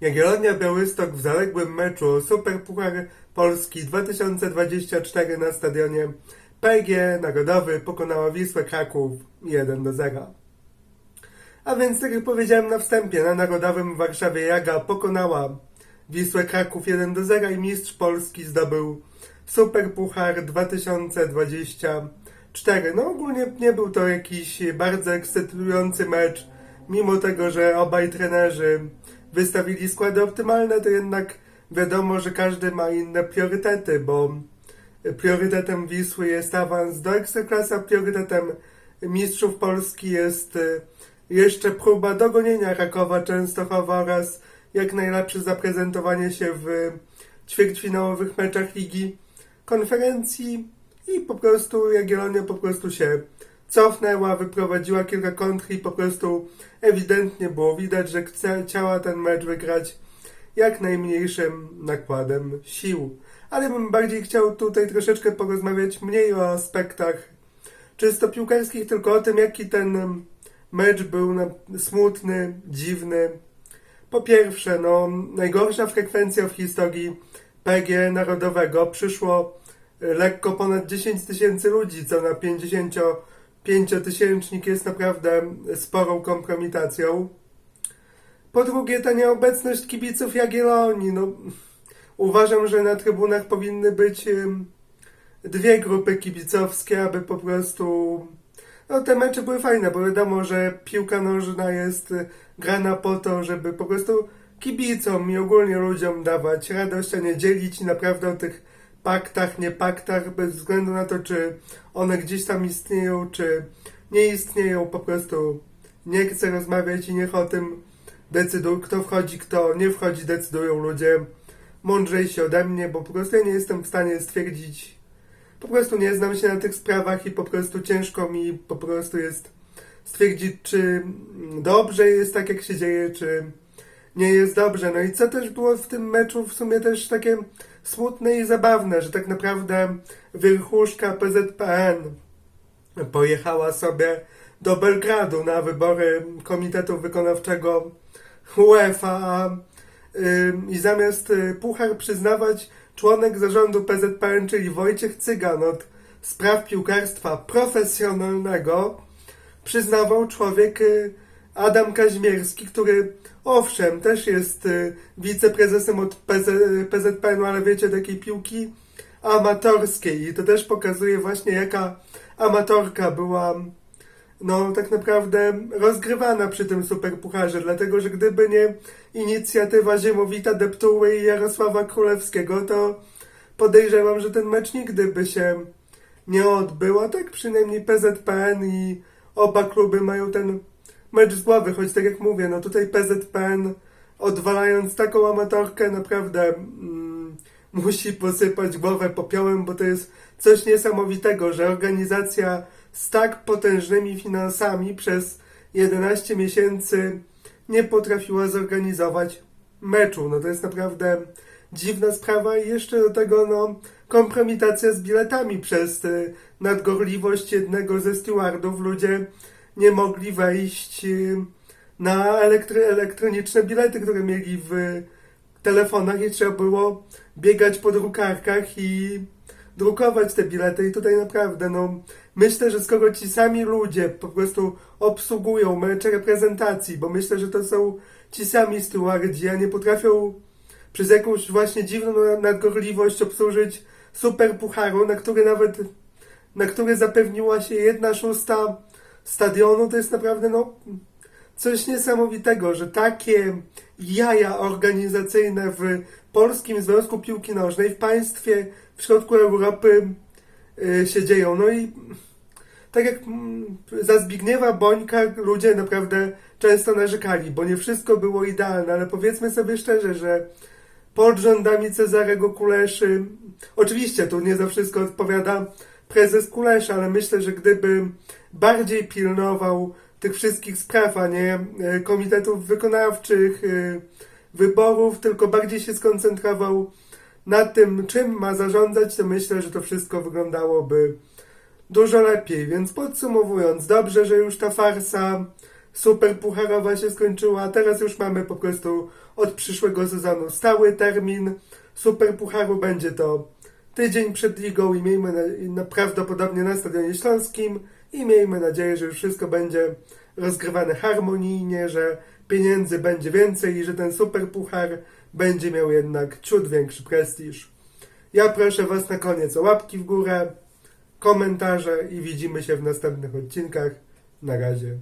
Jagiellonia Białystok w zaległym meczu Superpuchar Polski 2024 na stadionie PG Narodowy pokonała Wisłę Kraków 1 do 0. A więc, tak jak powiedziałem na wstępie, na Narodowym w Warszawie Jaga pokonała Wisłę Kraków 1 do 0 i mistrz Polski zdobył Superpuchar 2024. No ogólnie nie był to jakiś bardzo ekscytujący mecz, mimo tego, że obaj trenerzy wystawili składy optymalne, to jednak wiadomo, że każdy ma inne priorytety, bo priorytetem Wisły jest awans do Ekstraklasy, a priorytetem mistrzów Polski jest y, jeszcze próba dogonienia Rakowa Częstochowa oraz jak najlepsze zaprezentowanie się w ćwierćfinałowych meczach Ligi Konferencji i po prostu Jagiellonia po prostu się cofnęła, wyprowadziła kilka kontr i po prostu ewidentnie było widać, że chciała ten mecz wygrać jak najmniejszym nakładem sił. Ale bym bardziej chciał tutaj troszeczkę porozmawiać mniej o aspektach czysto piłkarskich, tylko o tym, jaki ten mecz był smutny, dziwny. Po pierwsze, no, najgorsza frekwencja w historii PG Narodowego. Przyszło lekko ponad 10 tysięcy ludzi, co na 55-tysięcznik jest naprawdę sporą kompromitacją. Po drugie, ta nieobecność kibiców Jagiellonii. No, uważam, że na trybunach powinny być dwie grupy kibicowskie, aby po prostu. No, te mecze były fajne, bo wiadomo, że piłka nożna jest y, grana po to, żeby po prostu kibicom i ogólnie ludziom dawać radość, a nie dzielić i naprawdę o tych paktach, nie paktach, bez względu na to, czy one gdzieś tam istnieją, czy nie istnieją, po prostu nie chcę rozmawiać i niech o tym decydują, kto wchodzi, kto nie wchodzi, decydują ludzie mądrzejsi ode mnie, bo po prostu ja nie jestem w stanie stwierdzić, po prostu nie znam się na tych sprawach i po prostu ciężko mi po prostu jest stwierdzić, czy dobrze jest tak, jak się dzieje, czy nie jest dobrze. No i co też było w tym meczu w sumie też takie smutne i zabawne, że tak naprawdę wierchuszka PZPN pojechała sobie do Belgradu na wybory Komitetu Wykonawczego UEFA ym, i zamiast y, puchar przyznawać członek zarządu PZPN, czyli Wojciech Cygan od spraw piłkarstwa profesjonalnego, przyznawał człowiek y, Adam Kaźmierski, który owszem, też jest y, wiceprezesem od PZ, PZPN-u, ale wiecie, takiej piłki amatorskiej. I to też pokazuje właśnie jaka amatorka była no tak naprawdę rozgrywana przy tym superpucharze, dlatego że gdyby nie inicjatywa Ziemowita Deptuły i Jarosława Królewskiego, to podejrzewam, że ten mecz nigdy by się nie odbył, a tak przynajmniej PZPN i oba kluby mają ten mecz z głowy, choć tak jak mówię, no tutaj PZPN odwalając taką amatorkę naprawdę mm, musi posypać głowę popiołem, bo to jest coś niesamowitego, że organizacja z tak potężnymi finansami przez 11 miesięcy nie potrafiła zorganizować meczu. No to jest naprawdę dziwna sprawa i jeszcze do tego no kompromitacja z biletami przez y, nadgorliwość jednego ze stewardów. Ludzie nie mogli wejść na elektry, elektroniczne bilety, które mieli w telefonach i trzeba było biegać po drukarkach i drukować te bilety. I tutaj naprawdę, no myślę, że skoro ci sami ludzie po prostu obsługują mecze reprezentacji, bo myślę, że to są ci sami stewardzi, a nie potrafią przez jakąś właśnie dziwną nadgorliwość obsłużyć super pucharu, na który nawet, na który zapewniła się jedna szósta stadionu, to jest naprawdę, no, coś niesamowitego, że takie jaja organizacyjne w Polskim Związku Piłki Nożnej, w państwie w środku Europy y, się dzieją. No i tak jak mm, za Zbigniewa Bońka ludzie naprawdę często narzekali, bo nie wszystko było idealne, ale powiedzmy sobie szczerze, że pod rządami Cezarego Kuleszy, oczywiście tu nie za wszystko odpowiada prezes Kulesza, ale myślę, że gdyby bardziej pilnował tych wszystkich spraw, a nie e, komitetów wykonawczych, e, wyborów, tylko bardziej się skoncentrował na tym, czym ma zarządzać, to myślę, że to wszystko wyglądałoby dużo lepiej. Więc podsumowując, dobrze, że już ta farsa super pucharowa się skończyła, teraz już mamy po prostu od przyszłego sezonu stały termin super pucharu. Będzie to tydzień przed ligą i miejmy na, na, prawdopodobnie na Stadionie Śląskim i miejmy nadzieję, że wszystko będzie rozgrywane harmonijnie, że pieniędzy będzie więcej i że ten super puchar będzie miał jednak ciut większy prestiż. Ja proszę Was na koniec o łapki w górę, komentarze i widzimy się w następnych odcinkach. Na razie.